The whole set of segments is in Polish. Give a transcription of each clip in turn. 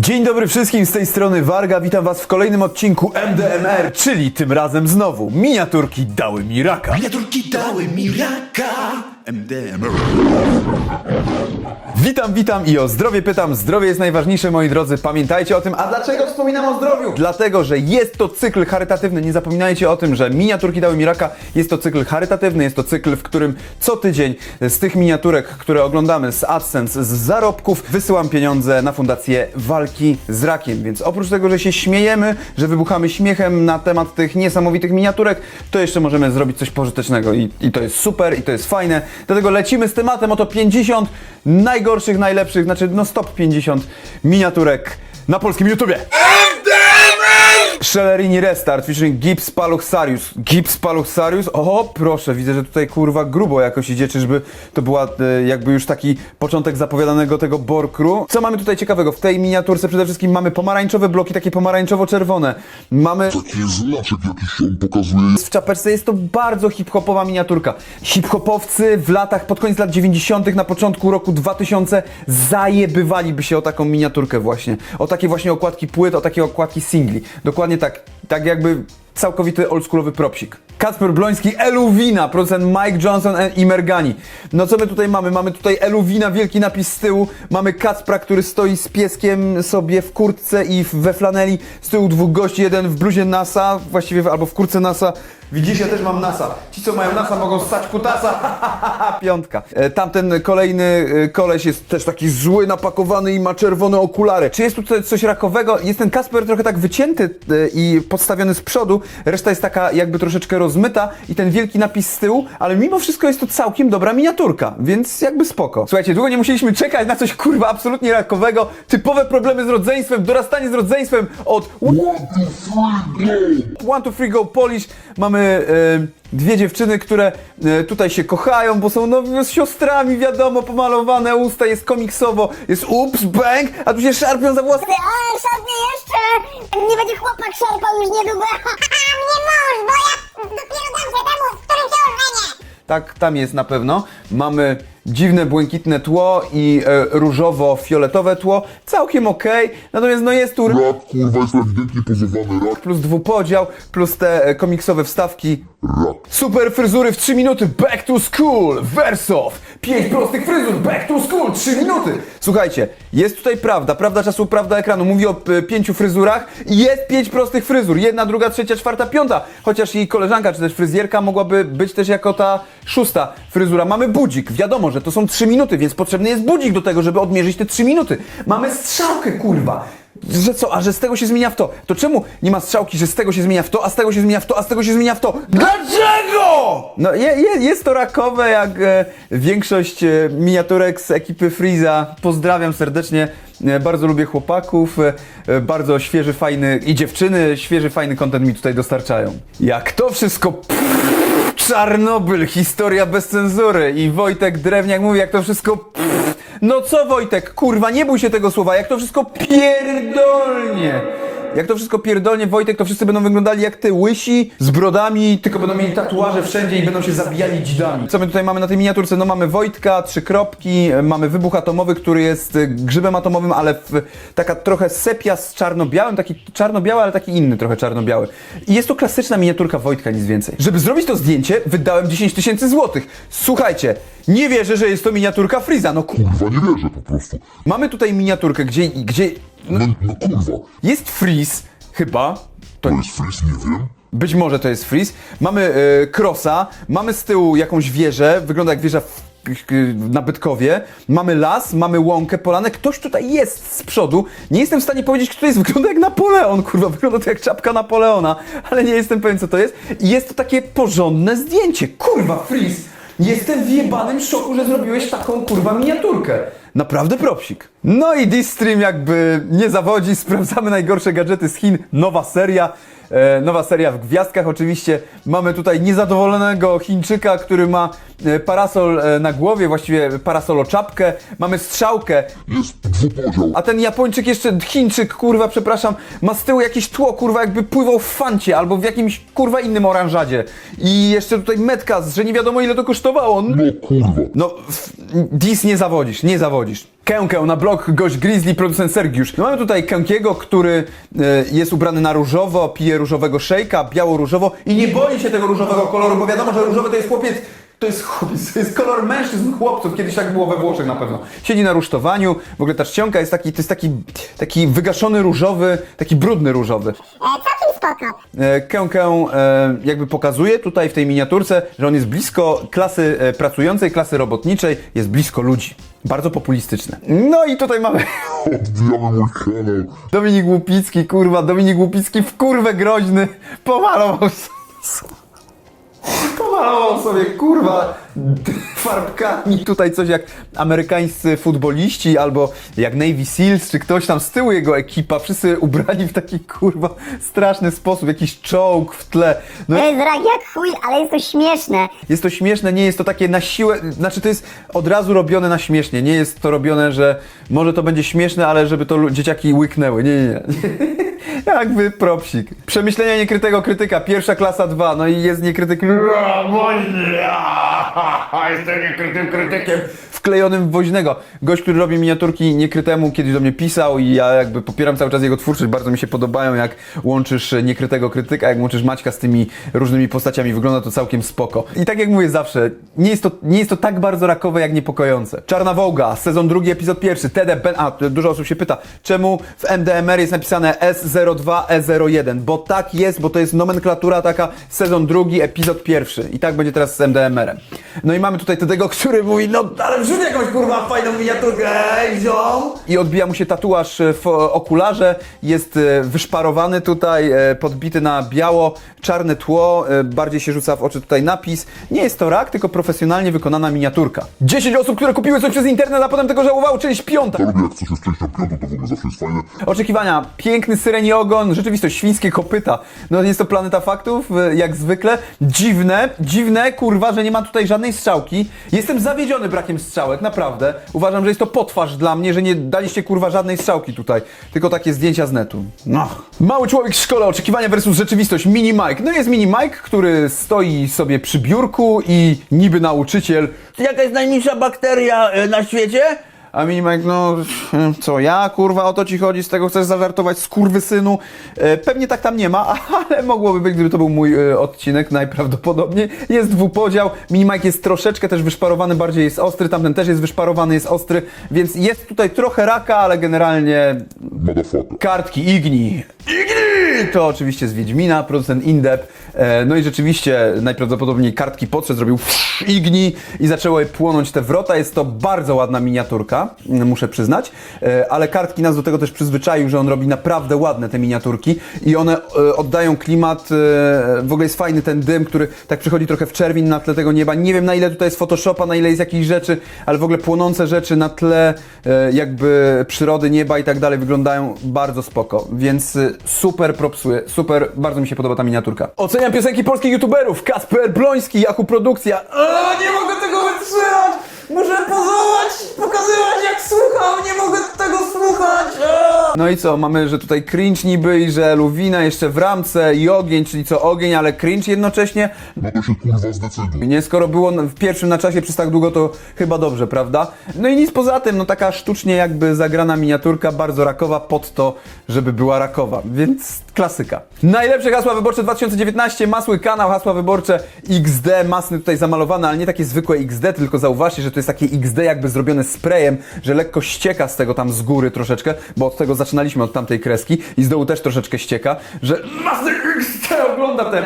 Dzień dobry wszystkim z tej strony Warga, witam was w kolejnym odcinku MDMR, czyli tym razem znowu miniaturki dały mi raka. Miniaturki dały mi raka MDMR Witam, witam i o zdrowie pytam. Zdrowie jest najważniejsze, moi drodzy. Pamiętajcie o tym. A dlaczego wspominam o zdrowiu? Dlatego, że jest to cykl charytatywny. Nie zapominajcie o tym, że miniaturki dały mi raka. Jest to cykl charytatywny, jest to cykl, w którym co tydzień z tych miniaturek, które oglądamy z AdSense, z zarobków, wysyłam pieniądze na fundację walki z rakiem. Więc oprócz tego, że się śmiejemy, że wybuchamy śmiechem na temat tych niesamowitych miniaturek, to jeszcze możemy zrobić coś pożytecznego i, i to jest super i to jest fajne. Dlatego lecimy z tematem oto 50 najgorszych, najlepszych, znaczy no stop 50 miniaturek na polskim YouTubie. Szelerini Restart featuring Gibbs Paluxarius. Gibbs Paluxarius? O, proszę, widzę, że tutaj kurwa grubo jakoś idzie, czyżby to była e, jakby już taki początek zapowiadanego tego Borkru. Co mamy tutaj ciekawego? W tej miniaturce przede wszystkim mamy pomarańczowe bloki, takie pomarańczowo-czerwone. Mamy Taki znaczek jakiś się pokazuje. w czapeczce jest to bardzo hip-hopowa miniaturka. Hip-hopowcy w latach, pod koniec lat 90., na początku roku 2000 zajebywaliby się o taką miniaturkę właśnie. O takie właśnie okładki płyt, o takie okładki singli. Dokładnie tak, tak jakby całkowity oldschoolowy propsik. Kacper Bloński, Eluwina, producent Mike Johnson i Mergani. No co my tutaj mamy? Mamy tutaj Eluwina, wielki napis z tyłu. Mamy Kacpra, który stoi z pieskiem sobie w kurtce i we flaneli. Z tyłu dwóch gości, jeden w bluzie NASA, właściwie albo w kurtce NASA. Widzisz, ja też mam NASA. Ci, co mają NASA, mogą stać kutasa. Piątka. E, Tamten kolejny e, koleś jest też taki zły, napakowany i ma czerwone okulary. Czy jest tutaj coś rakowego? Jest ten Kasper trochę tak wycięty e, i podstawiony z przodu. Reszta jest taka jakby troszeczkę rozmyta i ten wielki napis z tyłu, ale mimo wszystko jest to całkiem dobra miniaturka, więc jakby spoko. Słuchajcie, długo nie musieliśmy czekać na coś kurwa absolutnie rakowego. Typowe problemy z rodzeństwem, dorastanie z rodzeństwem od One to Free Go Polish. Mamy e, dwie dziewczyny, które e, tutaj się kochają, bo są no, z siostrami, wiadomo, pomalowane usta, jest komiksowo, jest ups, bang, a tu się szarpią za włosy. O, szarpnie jeszcze! Nie będzie chłopak szarpał już niedługo. A mnie mąż, bo ja dopiero dam się temu, z którym się ożenię. Tak, tam jest na pewno. Mamy dziwne, błękitne tło i e, różowo-fioletowe tło. Całkiem okej. Natomiast no jest tu Rak, kurwa, jest ewidentnie pozowany plus dwupodział, plus te e, komiksowe wstawki. Rak. Super fryzury w 3 minuty, back to school, Wersow. 5 prostych fryzur, back to school, 3 minuty. Słuchajcie, jest tutaj prawda, prawda czasu, prawda ekranu. Mówi o p- pięciu fryzurach i jest pięć prostych fryzur. Jedna, druga, trzecia, czwarta, piąta. Chociaż jej koleżanka, czy też fryzjerka mogłaby być też jako ta szósta fryzura. Mamy budzik, wiadomo, że to są 3 minuty, więc potrzebny jest budzik do tego, żeby odmierzyć te 3 minuty. Mamy strzałkę, kurwa. Że co, a że z tego się zmienia w to? To czemu nie ma strzałki, że z tego się zmienia w to, a z tego się zmienia w to, a z tego się zmienia w to? Dlaczego? No je, je, jest to rakowe jak e, większość e, miniaturek z ekipy Freeza. Pozdrawiam serdecznie. E, bardzo lubię chłopaków, e, e, bardzo świeży, fajny i dziewczyny, świeży, fajny content mi tutaj dostarczają. Jak to wszystko Czarnobyl, historia bez cenzury i Wojtek Drewniak mówi, jak to wszystko pff. No co Wojtek, kurwa, nie bój się tego słowa, jak to wszystko pierdolnie. Jak to wszystko pierdolnie, Wojtek, to wszyscy będą wyglądali jak ty, łysi, z brodami, tylko będą mieli tatuaże wszędzie i będą się zabijali dzidami. Co my tutaj mamy na tej miniaturce? No mamy Wojtka, trzy kropki, mamy wybuch atomowy, który jest e, grzybem atomowym, ale w, taka trochę sepia z czarno-białym, taki czarno-biały, ale taki inny trochę czarno-biały. I jest to klasyczna miniaturka Wojtka, nic więcej. Żeby zrobić to zdjęcie, wydałem 10 tysięcy złotych. Słuchajcie, nie wierzę, że jest to miniaturka Freeza, no ku... Kurwa, nie wierzę po prostu. Mamy tutaj miniaturkę, gdzie, gdzie No, no kurwa. jest Freeze, chyba, to jest freeze, nie wiem. być może to jest Freeze. Mamy e, Crossa, mamy z tyłu jakąś wieżę, wygląda jak wieża w, k- na Bytkowie. Mamy las, mamy łąkę, polanę. Ktoś tutaj jest z przodu. Nie jestem w stanie powiedzieć, kto to jest. Wygląda jak Napoleon, kurwa. Wygląda to jak czapka Napoleona, ale nie jestem pewien, co to jest. I jest to takie porządne zdjęcie. Kurwa, Freeze! Jestem w jebanym szoku, że zrobiłeś taką kurwa miniaturkę. Naprawdę propsik. No i Distream jakby nie zawodzi, sprawdzamy najgorsze gadżety z Chin, nowa seria. E, nowa seria w gwiazdkach oczywiście. Mamy tutaj niezadowolonego Chińczyka, który ma e, parasol e, na głowie, właściwie parasolo czapkę. Mamy strzałkę, a ten Japończyk jeszcze, Chińczyk, kurwa, przepraszam, ma z tyłu jakieś tło, kurwa, jakby pływał w fancie albo w jakimś, kurwa, innym oranżadzie. I jeszcze tutaj metka, że nie wiadomo ile to kosztowało. No kurwa. No, Dis nie zawodzisz, nie zawodzisz. Kękę na blok gość Grizzly, producent Sergiusz. No mamy tutaj Kękiego, który e, jest ubrany na różowo, pije różowego szejka, biało-różowo i nie boi się tego różowego koloru, bo wiadomo, że różowy to jest chłopiec, to jest chłopiec, to jest kolor mężczyzn, chłopców, kiedyś tak było we Włoszech na pewno. Siedzi na rusztowaniu, w ogóle ta czcionka jest taki, to jest taki, taki wygaszony różowy, taki brudny różowy. E, całkiem spoko. E, Kękę e, jakby pokazuje tutaj w tej miniaturce, że on jest blisko klasy e, pracującej, klasy robotniczej, jest blisko ludzi. Bardzo populistyczne. No i tutaj mamy Odbijamy mój kanał. Dominik Łupicki, kurwa, Dominik Łupicki w kurwę groźny pomalował sobie, pomalował sobie, kurwa, farbkami. Tutaj coś jak amerykańscy futboliści albo jak Navy Seals, czy ktoś tam z tyłu jego ekipa, wszyscy ubrani w taki, kurwa, straszny sposób, jakiś czołg w tle. No, To jest rak jak chuj, ale jest to śmieszne. jest to śmieszne, nie jest to takie na siłę, znaczy to jest od razu robione na śmiesznie, nie jest to robione, że może to będzie śmieszne, ale żeby to lu- dzieciaki łyknęły, nie, nie, nie. Jakby propsik. Przemyślenia niekrytego krytyka, pierwsza klasa 2, no i jest niekrytyk Jestem niekrytym krytykiem wklejonym w woźnego. Gość, który robi miniaturki niekrytemu, kiedyś do mnie pisał i ja jakby popieram cały czas jego twórczość, bardzo mi się podobają, jak łączysz niekrytego krytyka, jak łączysz Maćka z tymi różnymi postaciami, wygląda to całkiem spoko. I tak jak mówię zawsze, nie jest to, nie jest to tak bardzo rakowe, jak niepokojące. Czarna Wołga, sezon drugi, epizod pierwszy, TD Ben... A, dużo osób się pyta, czemu w MDMR jest napisane S02, E01? Bo tak jest, bo to jest nomenklatura taka, sezon drugi, epizod pierwszy. I tak będzie teraz z MDMR-em. No i mamy tutaj tego, który mówi, no ale wrzuć jakąś kurwa fajną miniaturkę, ej, ziom! I odbija mu się tatuaż e, w okularze, jest e, wyszparowany tutaj, e, podbity na biało, czarne tło, e, bardziej się rzuca w oczy tutaj napis. Nie jest to rak, tylko profesjonalnie wykonana miniaturka. 10 osób, które kupiły coś przez internet, a potem tego żałowały, część piąta. Lubię jak coś jest częścią piątą, to w ogóle zawsze jest fajne. Oczekiwania. Piękny syreni ogon, rzeczywistość, świńskie kopyta. No jest to planeta faktów, jak zwykle. Dziwne, dziwne, kurwa, że nie ma tutaj żadnej strzałki. Jestem zawiedziony brakiem strzałek, naprawdę. Uważam, że jest to potwarz dla mnie, że nie daliście, kurwa, żadnej strzałki tutaj. Tylko takie zdjęcia z netu. No. Mały człowiek w szkole, oczekiwania versus rzeczywistość. Mini Mike. No jest Mini Mike, który stoi sobie przy biurku i niby nauczyciel. Jaka jest najmniejsza bakteria e, na świecie? A Minimek, no co ja, kurwa, o to ci chodzi, z tego chcesz zażartować, skurwysynu. E, pewnie tak tam nie ma, ale mogłoby być, gdyby to był mój e, odcinek, najprawdopodobniej. Jest dwupodział, Minimike jest troszeczkę też wyszparowany, bardziej jest ostry, tamten też jest wyszparowany, jest ostry, więc jest tutaj trochę raka, ale generalnie kartki Igni. Igni! To oczywiście z Wiedźmina, producent Indep. E, No i rzeczywiście najprawdopodobniej kartki podszedł, zrobił Igni i zaczęły płonąć te wrota. Jest to bardzo ładna miniaturka, muszę przyznać, E, ale kartki nas do tego też przyzwyczaił, że on robi naprawdę ładne te miniaturki i one e, oddają klimat, w ogóle jest fajny ten dym, który tak przychodzi trochę w czerwień na tle tego nieba. Nie wiem na ile tutaj jest Photoshopa, na ile jest jakichś rzeczy, ale w ogóle płonące rzeczy na tle jakby przyrody, nieba i tak dalej wyglądają bardzo spoko, więc super propsuję, super, bardzo mi się podoba ta miniaturka. Oceniam piosenki polskich youtuberów, Kasper Bloński, Jachu Produkcja. Eee, nie mogę tego wytrzymać! Muszę pozować, pokazywać jak słucham, nie mogę tego słuchać! No i co, mamy, że tutaj cringe niby i że Luwina jeszcze w ramce i ogień, czyli co ogień, ale cringe jednocześnie. No to się kurwa zdecyduj. Nie, skoro było w pierwszym na czasie przez tak długo, to chyba dobrze, prawda? No i nic poza tym, no taka sztucznie jakby zagrana miniaturka, bardzo rakowa pod to, żeby była rakowa, więc klasyka. Najlepsze hasła wyborcze 2019, masły kanał, hasła wyborcze XD, masny tutaj zamalowane, ale nie takie zwykłe XD, tylko zauważcie, że to jest takie XD jakby zrobione sprayem, że lekko ścieka z tego tam z góry troszeczkę, bo od tego zaczynaliśmy, od tamtej kreski i z dołu też troszeczkę ścieka, że masny XD ogląda te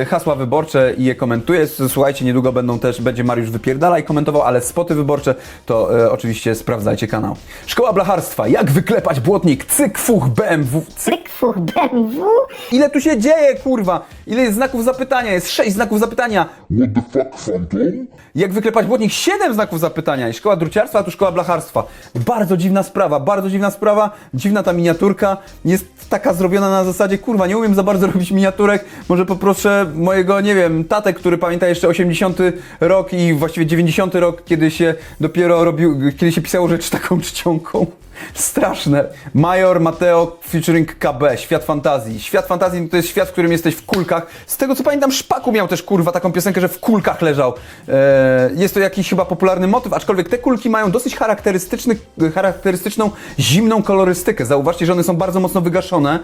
e, hasła wyborcze i je komentuje. Słuchajcie, niedługo będą też, będzie Mariusz wypierdala i komentował, ale spoty wyborcze to e, oczywiście sprawdzajcie kanał. Szkoła blacharstwa, jak wyklepać błotnik, cyk, fuch, BMW, cyk. BMW. Ile tu się dzieje, kurwa? Ile jest znaków zapytania? Jest sześć znaków zapytania. What the fuck, Phantom? Jak wyklepać błotnik? Siedem znaków zapytania. I szkoła druciarstwa, a tu szkoła blacharstwa. Bardzo dziwna sprawa, bardzo dziwna sprawa. Dziwna ta miniaturka. Jest taka zrobiona na zasadzie, kurwa, nie umiem za bardzo robić miniaturek. Może poproszę mojego, nie wiem, tatę, który pamięta jeszcze 80 rok i właściwie 90 rok, kiedy się dopiero robił, kiedy się pisało rzecz taką czcionką. Straszne. Major Mateo featuring KB, Świat Fantazji. Świat Fantazji to jest świat, w którym jesteś w kulkach. Z tego co pamiętam, Szpaku miał też kurwa taką piosenkę, że w kulkach leżał. E, jest to jakiś chyba popularny motyw, aczkolwiek te kulki mają dosyć charakterystyczny, charakterystyczną zimną kolorystykę. Zauważcie, że one są bardzo mocno wygaszone.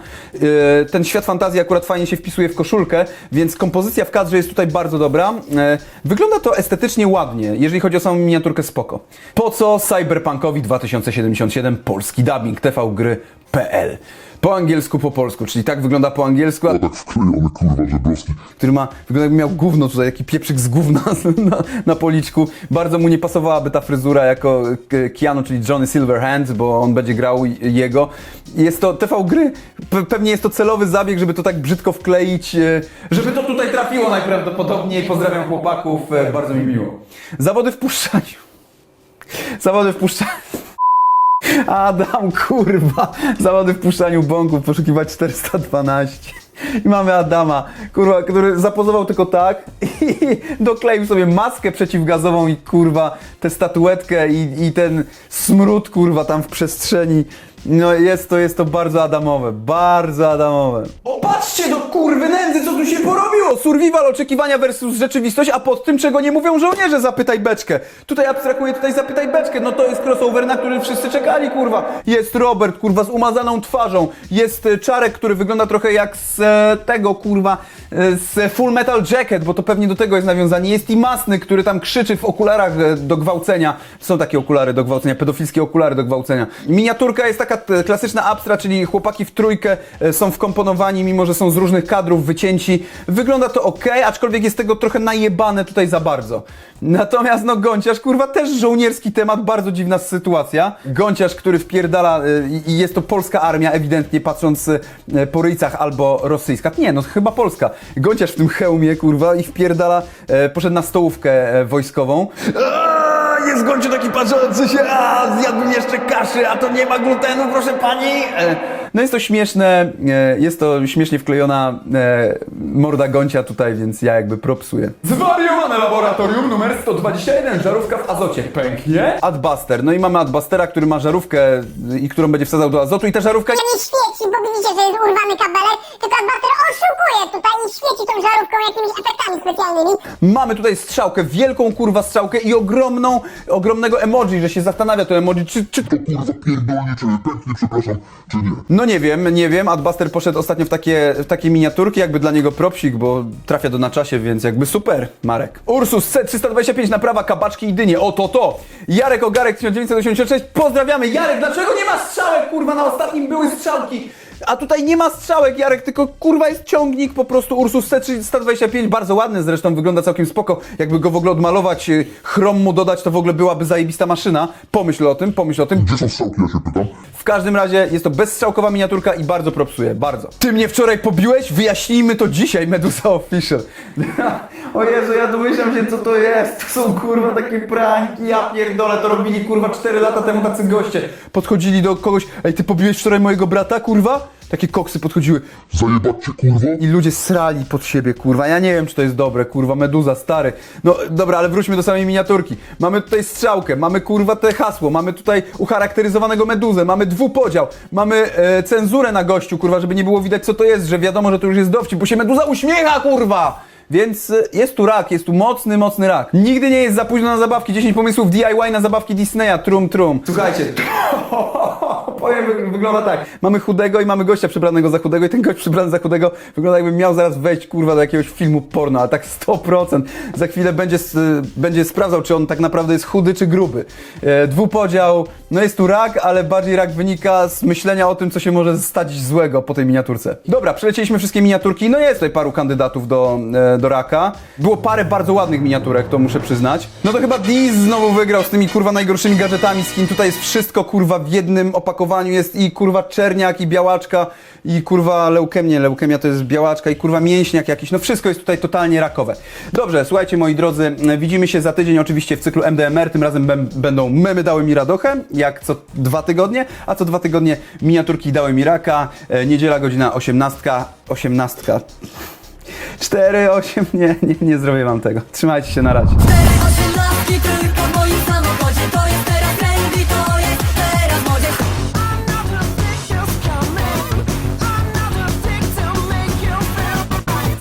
E, ten Świat Fantazji akurat fajnie się wpisuje w koszulkę, więc kompozycja w kadrze jest tutaj bardzo dobra. E, wygląda to estetycznie ładnie, jeżeli chodzi o samą miniaturkę spoko. Po co Cyberpunkowi 2077 polski dubbing tvgry.pl po angielsku, po polsku, czyli tak wygląda po angielsku, a A tak wklejony kurwa żebrowski. który ma, wygląda jakby miał gówno tutaj, taki pieprzyk z gówna na, na policzku. Bardzo mu nie pasowałaby ta fryzura jako e, Keanu, czyli Johnny Silverhand, bo on będzie grał jego. Jest to TV gry, pe- pewnie jest to celowy zabieg, żeby to tak brzydko wkleić, e, żeby to tutaj trafiło najprawdopodobniej. Pozdrawiam chłopaków, e, bardzo mi miło. Zawody w puszczaniu. Zawody w puszczaniu. Adam, kurwa, zawody w puszczaniu bąków, poszukiwać 412. I mamy Adama, kurwa, który zapozował tylko tak i dokleił sobie maskę przeciwgazową i kurwa tę statuetkę i, i ten smród kurwa tam w przestrzeni. No jest to, jest to bardzo Adamowe, bardzo Adamowe. O, do kurwy nędzy, co tu się porobiło! Survival, oczekiwania versus rzeczywistość, a pod tym, czego nie mówią żołnierze, zapytaj beczkę. Tutaj abstrakuję, tutaj zapytaj beczkę. No to jest crossover, na który wszyscy czekali, kurwa. Jest Robert, kurwa, z umazaną twarzą. Jest e, Czarek, który wygląda trochę jak z e, tego, kurwa, e, z Full Metal Jacket, bo to pewnie do tego jest nawiązanie. Jest i Masny, który tam krzyczy w okularach do gwałcenia. Są takie okulary do gwałcenia, pedofilskie okulary do gwałcenia. Miniaturka jest taka klasyczna abstra, czyli chłopaki w trójkę są wkomponowani, mimo że są z różnych kadrów wycięci. Wygląda to ok, aczkolwiek jest tego trochę najebane tutaj za bardzo. Natomiast no Gąciarz, kurwa, też żołnierski temat, bardzo dziwna sytuacja. Gąciarz, który wpierdala e, i jest to polska armia, ewidentnie patrząc e, po ryjcach albo rosyjska. Nie, no chyba polska. Gąciarz w tym hełmie, kurwa, i wpierdala, e, poszedł na stołówkę e, wojskową. Aaa, Jest Gąciu taki patrzący się, a zjadłbym jeszcze kaszy, a to nie ma glutenu, proszę pani. E, No jest to śmieszne, e, jest to śmiesznie wklejona e, morda Gącia tutaj, więc ja jakby propsuję. Zwariowane laboratorium numer 121, żarówka w azocie. Pęknie? Adbuster. No i mamy Adbustera, który ma żarówkę i którą będzie wsadzał do azotu i ta żarówka... nie bo widzicie, że jest urwany kabelek, tylko Adbuster oszukuje tutaj i świeci tą żarówką jakimiś efektami specjalnymi. Mamy tutaj strzałkę, wielką kurwa strzałkę i ogromną, ogromnego emoji, że się zastanawia to emoji, czy, czy To kurwa pierdolnie, czy pęknie, przepraszam, czy nie. No nie wiem, nie wiem. Adbuster poszedł ostatnio w takie, w takie miniaturki, jakby dla niego propsik, bo trafia do na czasie, więc jakby super, Marek. Ursus C325 naprawa kabaczki i dynie. O to to! Jarek Ogarek 1986. Pozdrawiamy! Jarek, dlaczego nie ma strzałek? Kurwa, na ostatnim były strzałki! A tutaj nie ma strzałek, Jarek, tylko kurwa jest ciągnik po prostu Ursus C325, bardzo ładny zresztą, wygląda całkiem spoko. Jakby go w ogóle odmalować, y, chrom mu dodać, to w ogóle byłaby zajebista maszyna. Pomyśl o tym, pomyśl o tym. Gdzie są strzałki, ja się pytam? W każdym razie jest to bezstrzałkowa miniaturka i bardzo propsuje, bardzo. Ty mnie wczoraj pobiłeś? Wyjaśnijmy to dzisiaj, Medusa Official. o Jezu, ja domyślam się co to jest. To są kurwa takie pranki, ja pierdolę, to robili kurwa 4 lata temu tacy goście. Podchodzili do kogoś, ej ty pobiłeś wczoraj mojego brata, kurwa? Takie koksy podchodziły Zajebać cię, kurwa? i ludzie srali pod siebie, kurwa. Ja nie wiem, czy to jest dobre, kurwa, meduza, stary. No dobra, ale wróćmy do samej miniaturki. Mamy tutaj strzałkę, mamy kurwa te hasło, mamy tutaj ucharakteryzowanego meduzę, mamy dwupodział, mamy e, cenzurę na gościu, kurwa, żeby nie było widać, co to jest, że wiadomo, że to już jest dowcip, bo się meduza uśmiecha, kurwa! Więc e, jest tu rak, jest tu mocny, mocny rak. Nigdy nie jest za późno na zabawki. 10 pomysłów DIY na zabawki Disneya, trum trum. Słuchajcie, powiem, wy- wygląda tak. Mamy chudego i mamy gościa przebranego za chudego i ten gość przebrany za chudego wygląda jakby miał zaraz wejść, kurwa, do jakiegoś filmu porno, ale tak 100%. Za chwilę będzie, s- będzie sprawdzał, czy on tak naprawdę jest chudy, czy gruby. E, dwupodział, no jest tu rak, ale bardziej rak wynika z myślenia o tym, co się może stać złego po tej miniaturce. Dobra, przelecieliśmy wszystkie miniaturki, no jest tutaj paru kandydatów do, e, do raka. Było parę bardzo ładnych miniaturek, to muszę przyznać. No to chyba Diz znowu wygrał z tymi kurwa najgorszymi gadżetami z Chin. Tutaj jest wszystko kurwa w jednym opakowaniu. Jest i kurwa czerniak, i białaczka, i kurwa leukemia. Leukemia to jest białaczka, i kurwa mięśniak jakiś. No wszystko jest tutaj totalnie rakowe. Dobrze, słuchajcie moi drodzy, widzimy się za tydzień oczywiście w cyklu MDMR. Tym razem będą memy dały mi radochę, jak co dwa tygodnie, a co dwa tygodnie miniaturki dały mi raka. E, Niedziela godzina 18. 18. 4, 8, nie, nie, nie zrobię wam tego. Trzymajcie się, na razie. Tylko w moim samochodzie To jest teraz trendy, to jest